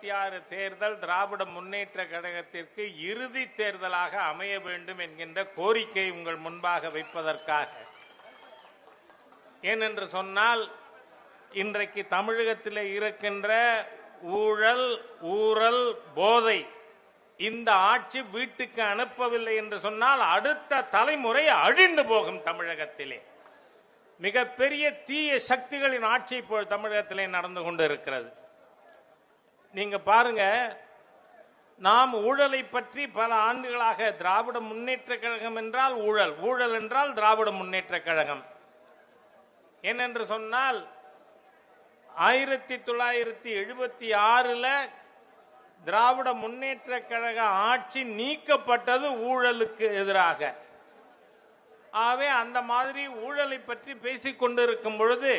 இருபத்தி ஆறு தேர்தல் திராவிட முன்னேற்ற கழகத்திற்கு இறுதி தேர்தலாக அமைய வேண்டும் என்கின்ற கோரிக்கை உங்கள் முன்பாக வைப்பதற்காக. ஏனென்று சொன்னால் இன்றைக்கு தமிழகத்தில் இருக்கின்ற ஊழல் ஊரல் போதை இந்த ஆட்சி வீட்டுக்கு அனுப்பவில்லை என்று சொன்னால் அடுத்த தலைமுறை அழிந்து போகும் தமிழகத்திலே. மிகப்பெரிய தீய சக்திகளின் ஆட்சி இப்போ தமிழகத்திலே நடந்து கொண்டு இருக்கிறது நீங்க பாருங்க நாம் ஊழலை பற்றி பல ஆண்டுகளாக திராவிட முன்னேற்ற கழகம் என்றால் ஊழல் ஊழல் என்றால் திராவிட முன்னேற்ற கழகம். ஏனென்று சொன்னால் ஆயிரத்தி தொள்ளாயிரத்தி எழுபத்தி ஆறுல திராவிட முன்னேற்ற கழக ஆட்சி நீக்கப்பட்டது ஊழலுக்கு எதிராக. ஆகவே அந்த மாதிரி ஊழலை பற்றி பேசிக் கொண்டிருக்கும் பொழுது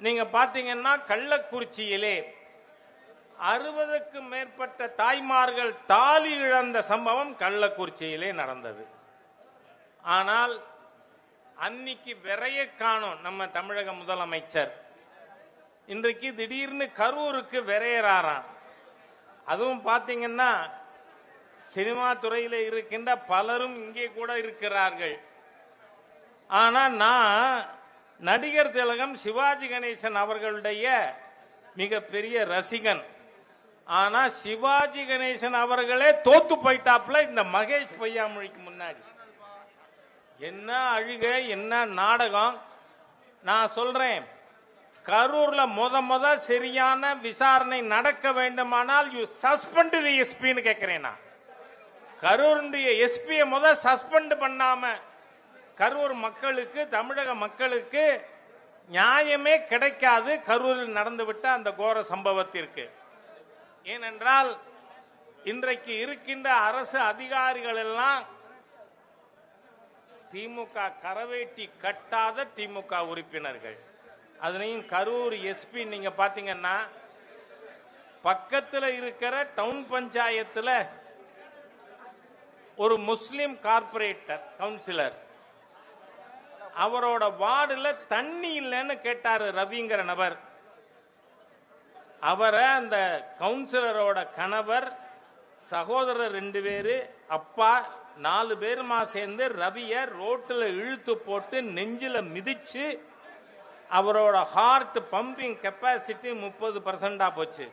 நீங்க பாத்தீங்கன்னா கள்ளக்குறிச்சியிலே அறுபதுக்கும் மேற்பட்ட தாய்மார்கள் தாலி இழந்த சம்பவம் கள்ளக்குறிச்சியிலே நடந்தது. ஆனால் அன்னைக்கு விரைய காணும் நம்ம தமிழக முதலமைச்சர். இன்றைக்கு திடீர்னு கரூருக்கு விரையறாராம். அதுவும் பார்த்தீங்கன்னா சினிமா துறையில் இருக்கின்ற பலரும் இங்கே கூட இருக்கிறார்கள். ஆனா நான் நடிகர் திலகம் சிவாஜி கணேசன் அவர்களுடைய மிகப்பெரிய ரசிகன். ஆனா சிவாஜி கணேசன் அவர்களே தோத்து போயிட்டாப்ல இந்த மகேஷ் பொய்யாமொழிக்கு முன்னாடி. என்ன அழுக என்ன நாடகம்? நான் சொல்றேன் கரூர்ல முத முத சரியான விசாரணை நடக்க வேண்டுமானால் யூ சஸ்பெண்ட் தி எஸ்பின்னு கேட்கிறேன் நான். கரூருடைய எஸ்பியை முத சஸ்பெண்ட் பண்ணாம கரூர் மக்களுக்கு தமிழக மக்களுக்கு நியாயமே கிடைக்காது. கரூரில் நடந்துவிட்ட அந்த கோர சம்பவத்திற்கு. ஏனென்றால் இன்றைக்கு இருக்கின்ற அரசு அதிகாரிகள் எல்லாம் திமுக கரவேட்டி கட்டாத திமுக உறுப்பினர்கள். அதனையும் கரூர் எஸ்பி நீங்க பாத்தீங்கன்னா பக்கத்தில் இருக்கிற டவுன் பஞ்சாயத்தில் ஒரு முஸ்லிம் கார்பரேட்டர் கவுன்சிலர். அவரோட வார்டில் தண்ணி இல்லைன்னு கேட்டாரு ரவிங்கிற நபர் அவரை அந்த கவுன்சிலரோட கணவர் சகோதரர் ரெண்டு பேரு அப்பா நாலு பேருமா சேர்ந்து ரவிய ரோட்டில் இழுத்து போட்டு நெஞ்சில மிதிச்சு அவரோட ஹார்ட் பம்பிங் கெப்பாசிட்டி முப்பது பர்சன்டா போச்சு.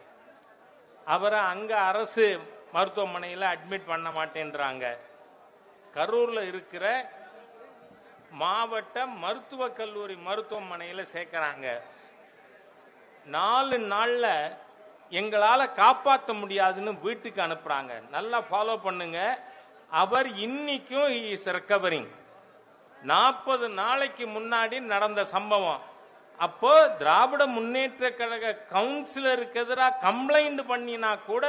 அவரை அங்க அரசு மருத்துவமனையில் அட்மிட் பண்ண மாட்டேன்றாங்க. கரூர்ல இருக்கிற மாவட்ட மருத்துவக் கல்லூரி மருத்துவமனையில் சேர்க்கிறாங்க. நாலு நாளில் எங்களால் காப்பாற்ற முடியாதுன்னு வீட்டுக்கு அனுப்புகிறாங்க நல்லா ஃபாலோ பண்ணுங்க. அவர் இன்னைக்கும் இஸ் ரெக்கவரிங் நாற்பது நாளைக்கு முன்னாடி நடந்த சம்பவம். அப்போ திராவிட முன்னேற்ற கழக கவுன்சிலருக்கு எதிராக கம்ப்ளைண்ட் பண்ணினா கூட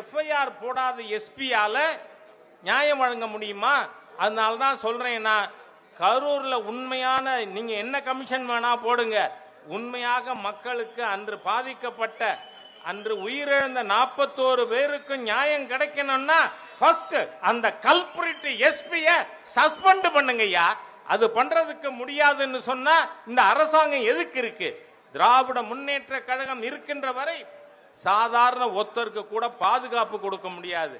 எஃப்ஐஆர் போடாத எஸ்பியால நியாயம் வழங்க முடியுமா? அதனால தான் சொல்றேன் நான். கரூர்ல உண்மையான நீங்க என்ன கமிஷன் வேணா போடுங்க. உண்மையாக மக்களுக்கு அன்று பாதிக்கப்பட்ட அன்று உயிரிழந்த நாற்பத்தோரு பேருக்கு நியாயம் கிடைக்கணும்னா ஃபர்ஸ்ட் அந்த கல்பிரிட் எஸ்பிய சஸ்பெண்ட் பண்ணுங்கய்யா அது பண்றதுக்கு முடியாதுன்னு சொன்னா இந்த அரசாங்கம் எதுக்கு இருக்கு? திராவிட முன்னேற்ற கழகம் இருக்கின்ற வரை சாதாரண ஒத்தருக்கு கூட பாதுகாப்பு கொடுக்க முடியாது.